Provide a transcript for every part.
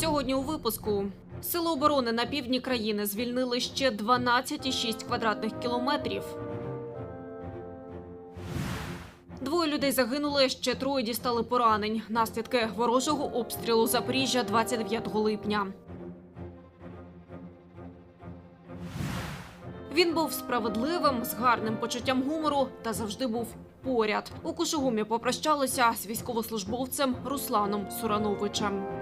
Сьогодні у випуску сили оборони на півдні країни звільнили ще 12,6 квадратних кілометрів. Двоє людей загинули, ще троє дістали поранень. Наслідки ворожого обстрілу Запоріжжя 29 липня. Він був справедливим, з гарним почуттям гумору та завжди був поряд. У Кушугумі попрощалися з військовослужбовцем Русланом Сурановичем.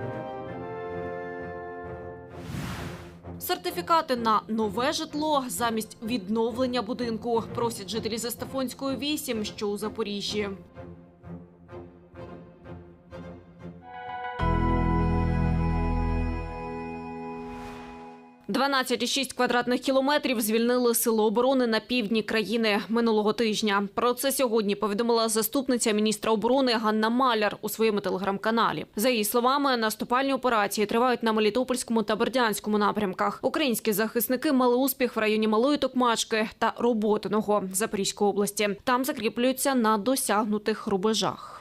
Сертифікати на нове житло замість відновлення будинку просять жителі Застафонської 8, що у Запоріжжі. «12,6 квадратних кілометрів звільнили сили оборони на півдні країни минулого тижня. Про це сьогодні повідомила заступниця міністра оборони Ганна Маляр у своєму телеграм-каналі. За її словами, наступальні операції тривають на Мелітопольському та Бердянському напрямках. Українські захисники мали успіх в районі Малої Токмачки та Роботиного Запорізької області. Там закріплюються на досягнутих рубежах.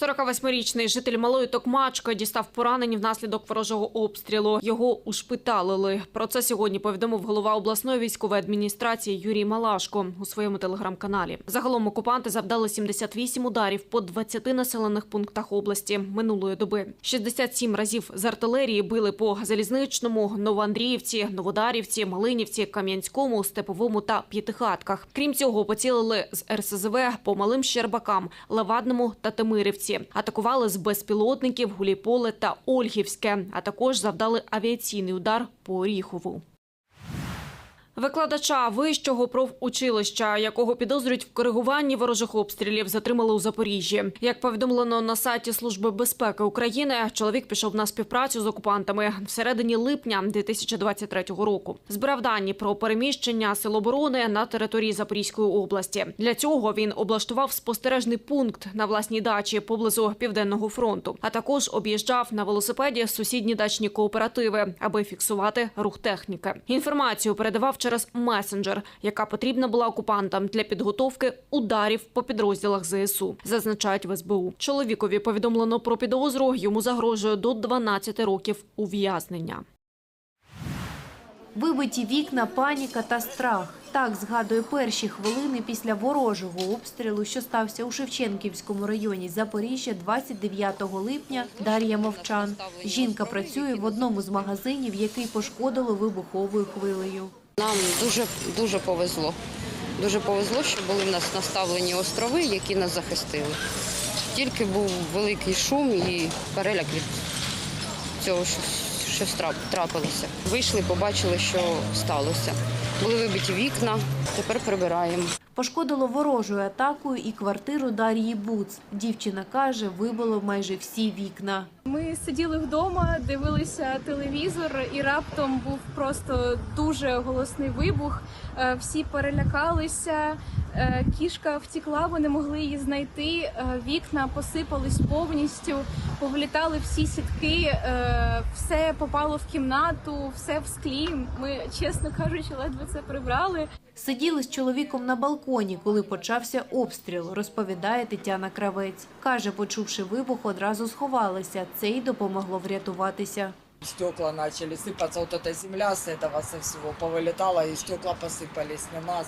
48-річний житель малої Токмачки дістав поранень внаслідок ворожого обстрілу. Його ушпиталили. Про це сьогодні повідомив голова обласної військової адміністрації Юрій Малашко у своєму телеграм-каналі. Загалом окупанти завдали 78 ударів по 20 населених пунктах області минулої доби. 67 разів з артилерії били по залізничному, Новоандріївці, Новодарівці, Малинівці, Кам'янському, Степовому та П'ятихатках. Крім цього, поцілили з РСЗВ по малим Щербакам, Левадному та Тимирівці. Атакували з безпілотників Гуліполе та Ольгівське, а також завдали авіаційний удар по Оріхову. Викладача вищого профучилища, якого підозрюють в коригуванні ворожих обстрілів, затримали у Запоріжжі. Як повідомлено на сайті Служби безпеки України, чоловік пішов на співпрацю з окупантами всередині липня 2023 року. Збирав дані про переміщення сил оборони на території Запорізької області. Для цього він облаштував спостережний пункт на власній дачі поблизу південного фронту, а також об'їжджав на велосипеді сусідні дачні кооперативи, аби фіксувати рух техніки. Інформацію передавав через месенджер, яка потрібна була окупантам для підготовки ударів по підрозділах ЗСУ. Зазначають в СБУ. Чоловікові повідомлено про підозру. Йому загрожує до 12 років ув'язнення. Вибиті вікна, паніка та страх. Так згадує перші хвилини після ворожого обстрілу, що стався у Шевченківському районі Запоріжжя 29 липня. Дар'я Мовчан. Жінка працює в одному з магазинів, який пошкодило вибуховою хвилею. Нам дуже дуже повезло. Дуже повезло, що були в нас наставлені острови, які нас захистили. Тільки був великий шум і переляк від цього, що, що трапилося. Вийшли, побачили, що сталося. Були вибиті вікна, тепер прибираємо. Пошкодило ворожою атакою і квартиру Дар'ї Буц. Дівчина каже, вибило майже всі вікна. Ми сиділи вдома, дивилися телевізор, і раптом був просто дуже голосний вибух. Е, Всі перелякалися. е, Кішка втікла, вони могли її знайти. е, Вікна посипались повністю, повлітали всі сітки, все попало в кімнату, все в склі. Ми, чесно кажучи, ледве це прибрали. Сиділи з чоловіком на балконі, коли почався обстріл, розповідає Тетяна Кравець. Каже, почувши вибух, одразу сховалися. Це й допомогло врятуватися. Стекла начали сыпаться, вот эта земля с этого со всего повылетала, и стекла посыпались на нас.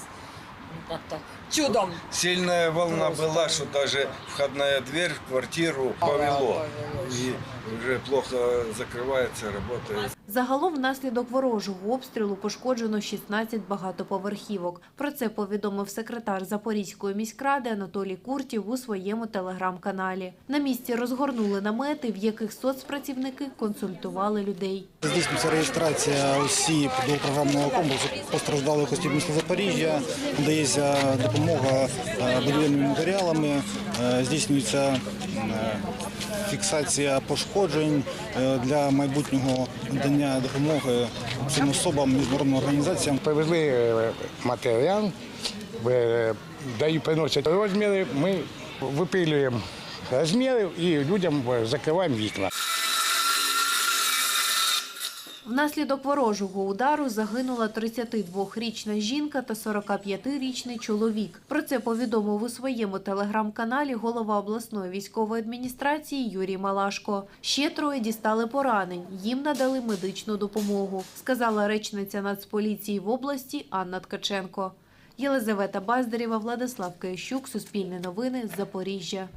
Как-то чудом. Сильная волна Просто. была, что даже входная дверь в квартиру повело. И уже плохо закрывается, работает. Загалом внаслідок ворожого обстрілу пошкоджено 16 багатоповерхівок. Про це повідомив секретар Запорізької міськради Анатолій Куртів у своєму телеграм-каналі. На місці розгорнули намети, в яких соцпрацівники консультували людей. Здійснюється реєстрація осіб до програмного комплексу постраждалих осіб міста Запоріжжя, надається допомога е, будівельними матеріалами, е, здійснюється е, фіксація пошкоджень для майбутнього надання допомоги цим особам міжнародним організаціям. Привезли матеріал, дають, приносять розміри, ми випилюємо розміри і людям закриваємо вікна. Внаслідок ворожого удару загинула 32-річна жінка та 45-річний чоловік. Про це повідомив у своєму телеграм-каналі голова обласної військової адміністрації Юрій Малашко. Ще троє дістали поранень. Їм надали медичну допомогу, сказала речниця Нацполіції в області Анна Ткаченко. Єлизавета Баздарєва, Владислав Киящук, Суспільне новини, Запоріжжя.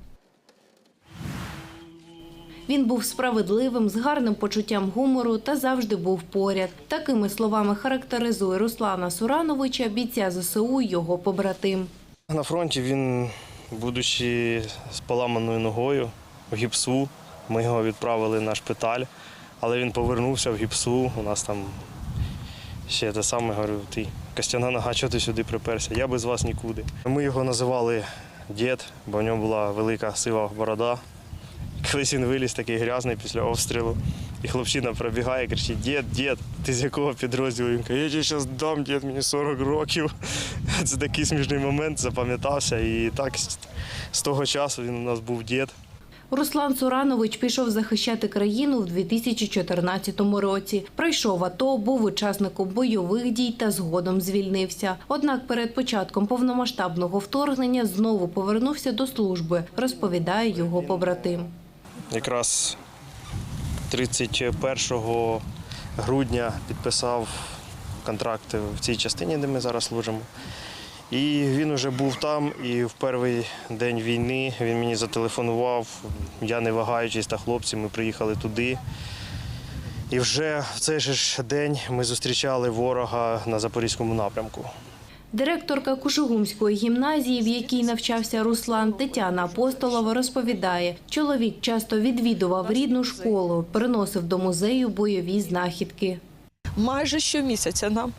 Він був справедливим, з гарним почуттям гумору та завжди був поряд. Такими словами характеризує Руслана Сурановича, бійця ЗСУ, його побратим. На фронті він, будучи з поламаною ногою в гіпсу, ми його відправили на шпиталь, але він повернувся в гіпсу. У нас там ще те саме говорю, ти костяна нога, чого ти сюди приперся? Я без вас нікуди. Ми його називали дід, бо в нього була велика сива борода. Колись він виліз такий грязний після обстрілу. І хлопчина пробігає, кричить: Дід, дід, ти з якого підрозділу? Він каже, я тебе зараз дам, дід, мені 40 років. Це такий смішний момент, запам'ятався. І так з- того часу він у нас був дід. Руслан Суранович пішов захищати країну в 2014 році. Пройшов АТО, був учасником бойових дій та згодом звільнився. Однак перед початком повномасштабного вторгнення знову повернувся до служби, розповідає його побратим. Якраз 31 грудня підписав контракт в цій частині, де ми зараз служимо. І він вже був там, і в перший день війни він мені зателефонував. Я не вагаючись та хлопці, ми приїхали туди. І вже в цей же день ми зустрічали ворога на Запорізькому напрямку. Директорка Кушугумської гімназії, в якій навчався Руслан Тетяна Апостолова, розповідає, чоловік часто відвідував рідну школу, приносив до музею бойові знахідки. майже щомісяця нам.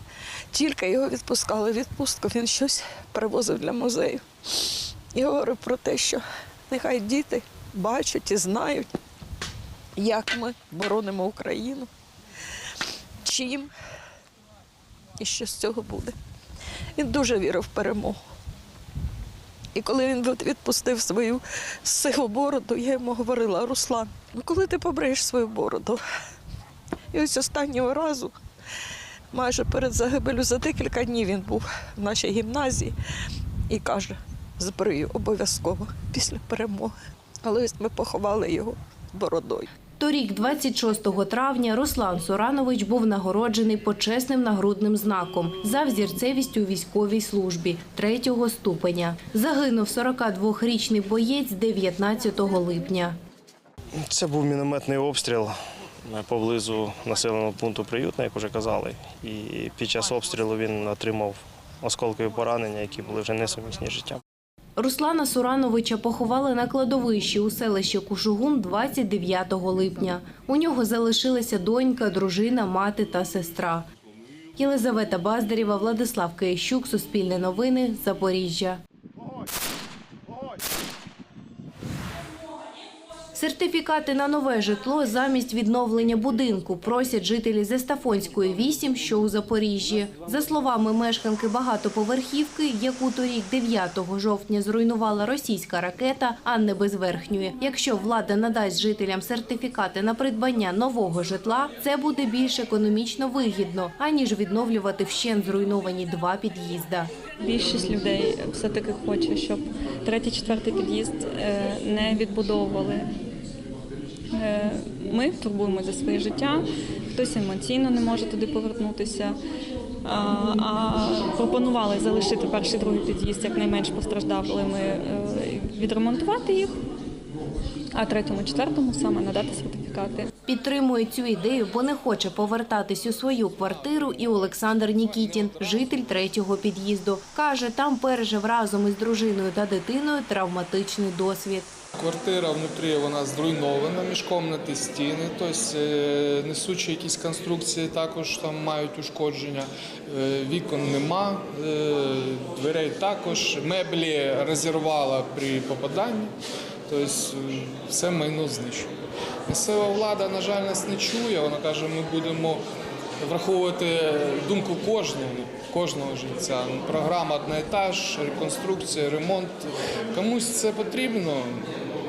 Тільки його відпускали відпустку, він щось привозив для музею. І говорив про те, що нехай діти бачать і знають, як ми боронимо Україну, чим і що з цього буде. Він дуже вірив в перемогу. І коли він відпустив свою сиву бороду, я йому говорила, Руслан, ну коли ти побриєш свою бороду? І ось останнього разу, майже перед загибелю, за декілька днів він був в нашій гімназії і каже: збрию обов'язково після перемоги. Але ось ми поховали його бородою. Торік, 26 травня, Руслан Суранович був нагороджений почесним нагрудним знаком за взірцевість у військовій службі третього ступеня. Загинув 42-річний боєць 19 липня. Це був мінометний обстріл поблизу населеного пункту приютне, як вже казали. І під час обстрілу він отримав осколкові поранення, які були вже несумісні життям. Руслана Сурановича поховали на кладовищі у селищі Кушугун 29 липня. У нього залишилися донька, дружина, мати та сестра. Єлизавета Баздарєва, Владислав Киящук, Суспільне новини, Запоріжжя. Сертифікати на нове житло замість відновлення будинку просять жителі Зестафонської 8, що у Запоріжжі. За словами мешканки багатоповерхівки, яку торік 9 жовтня зруйнувала російська ракета Анни Безверхньої. Якщо влада надасть жителям сертифікати на придбання нового житла, це буде більш економічно вигідно, аніж відновлювати вщент зруйновані два під'їзда. Більшість людей все-таки хоче, щоб третій, четвертий під'їзд е, не відбудовували. Е, Ми турбуємося за своє життя, хтось емоційно не може туди повернутися. А, пропонували залишити перший другий під'їзд якнайменш постраждалими, е, відремонтувати їх, а третьому, четвертому саме надати сертифікати. Підтримує цю ідею, бо не хоче повертатись у свою квартиру і Олександр Нікітін, житель третього під'їзду. Каже, там пережив разом із дружиною та дитиною травматичний досвід. Квартира внутрі вона зруйнована, міжкомнати стіни, тобто е, несучі якісь конструкції також там мають ушкодження. Е, Вікон нема, е, дверей також, меблі розірвала при попаданні, тобто все майно знищено. Місцева влада, на жаль, нас не чує. Вона каже, ми будемо враховувати думку кожного, кожного жильця. Програма одна етаж, реконструкція, ремонт. Комусь це потрібно,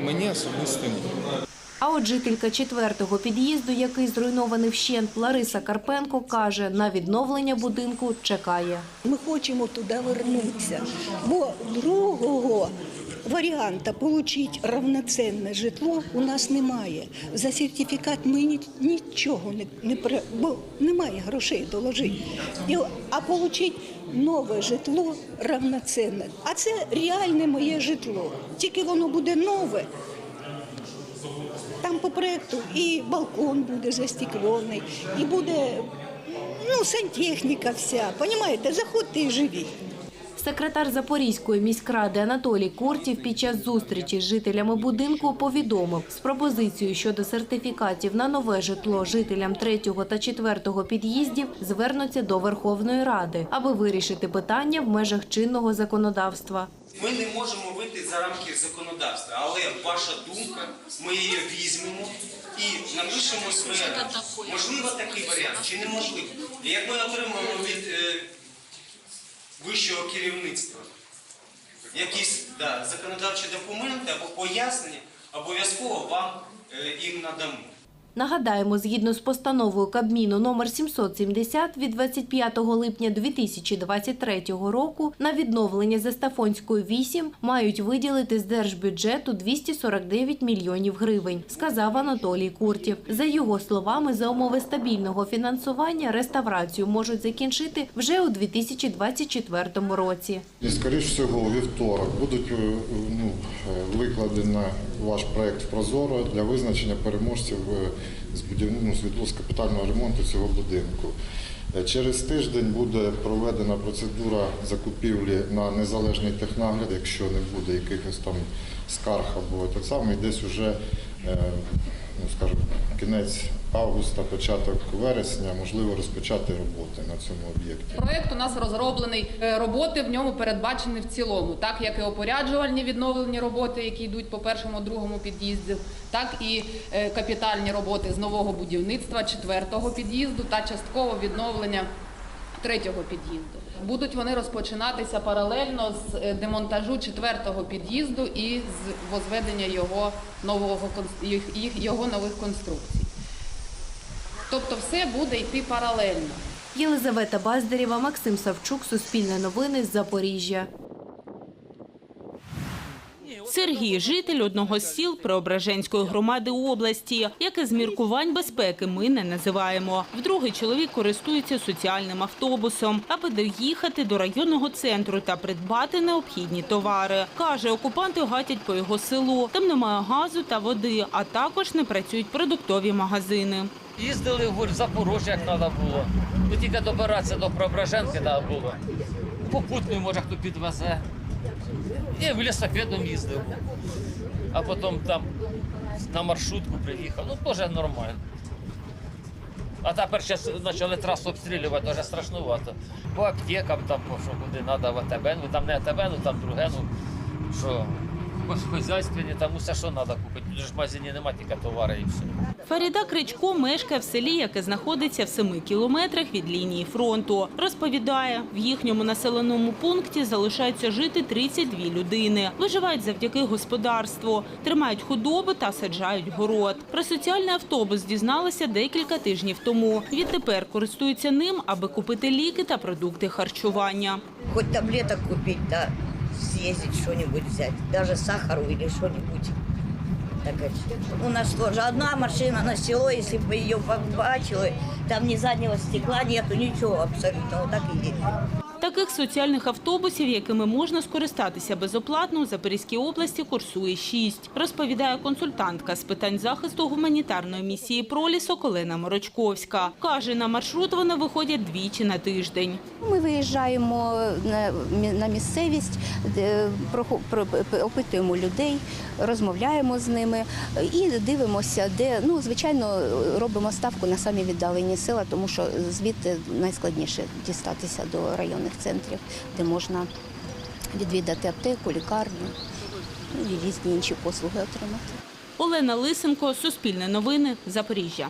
мені особисто ні. А от жителька четвертого під'їзду, який зруйнований вщент, Лариса Карпенко, каже, на відновлення будинку чекає. Ми хочемо туди вернутися, бо другого варіанта отримати равноцінне житло у нас немає. За сертифікат ми нічого не, не бо немає грошей доложити. А отримати нове житло равноцінне. А це реальне моє житло. Тільки воно буде нове. Там по проекту і балкон буде застеклений, і буде ну, сантехніка вся. Понімаєте, заходьте і живіть. Секретар Запорізької міськради Анатолій Кортів під час зустрічі з жителями будинку повідомив з пропозицією щодо сертифікатів на нове житло жителям третього та четвертого під'їздів звернуться до Верховної Ради, аби вирішити питання в межах чинного законодавства. Ми не можемо вийти за рамки законодавства, але ваша думка, ми її візьмемо і напишемо своє. Можливо такий варіант чи неможливо. Як ми отримаємо від е, вищого керівництва якісь да, законодавчі документи або пояснення, обов'язково вам е, їм надамо. Нагадаємо, згідно з постановою Кабміну номер 770 від 25 липня 2023 року на відновлення Застафонської 8 мають виділити з держбюджету 249 мільйонів гривень, сказав Анатолій Куртів. За його словами, за умови стабільного фінансування реставрацію можуть закінчити вже у 2024 році. І, скоріш всього, у вівторок будуть е, ну, е, викладені ваш проект Прозоро для визначення переможців е, з будівни- ну, капітального ремонту цього будинку. Е, Через тиждень буде проведена процедура закупівлі на незалежний технагляд, якщо не буде якихось там скарг або так само, і десь уже, е, ну, скажімо, кінець августа, початок вересня, можливо, розпочати роботи на цьому об'єкті. Проект у нас розроблений, е, роботи в ньому передбачені в цілому, так як і опоряджувальні відновлені роботи, які йдуть по першому, другому під'їзду, так і е, капітальні роботи з нового будівництва четвертого під'їзду та частково відновлення третього під'їзду. Будуть вони розпочинатися паралельно з е, демонтажу четвертого під'їзду і з возведення його нового його нових конструкцій. Тобто все буде йти паралельно. Єлизавета Баздарєва, Максим Савчук, Суспільне новини з Запоріжжя. Сергій – житель одного з сіл Преображенської громади області, яке з міркувань безпеки ми не називаємо. Вдруге чоловік користується соціальним автобусом, аби доїхати до районного центру та придбати необхідні товари. Каже, окупанти гатять по його селу. Там немає газу та води, а також не працюють продуктові магазини. Їздили в Запорожжя, як треба було. Ну, тільки добиратися до Преображенки треба було. Попутний, може, хто підвезе. І велосипедом їздив. А потім там на маршрутку приїхав. Ну, теж нормально. А тепер зараз почали трасу обстрілювати, дуже страшнувато. По аптекам, там, по що куди треба, в АТБ, ну там не АТБ, ну там друге, ну що, по хазяйственні, там усе, що треба купити. Тут ж в магазині немає тільки товари і все. Фаріда Кричко мешкає в селі, яке знаходиться в семи кілометрах від лінії фронту. Розповідає, в їхньому населеному пункті залишаються жити 32 людини. Виживають завдяки господарству, тримають худоби та саджають город. Про соціальний автобус дізналися декілька тижнів тому. Відтепер користуються ним, аби купити ліки та продукти харчування. Хоть таблеток купить, да, съездить что-нибудь взять, даже сахару или что-нибудь. У нас тоже одна машина на село, если бы ее побачили, там ни заднего стекла нету, ничего абсолютно, вот так и есть. Таких соціальних автобусів, якими можна скористатися безоплатно, у Запорізькій області курсує шість, розповідає консультантка з питань захисту гуманітарної місії «Пролісок» Олена Морочковська. Каже, на маршрут вони виходять двічі на тиждень. Ми виїжджаємо на, мі- місцевість, опитуємо людей, розмовляємо з ними і дивимося, де ну звичайно робимо ставку на самі віддалені села, тому що звідти найскладніше дістатися до районних центрів, де можна відвідати аптеку, лікарню ну, і різні інші послуги отримати. Олена Лисенко, Суспільне новини, Запоріжжя.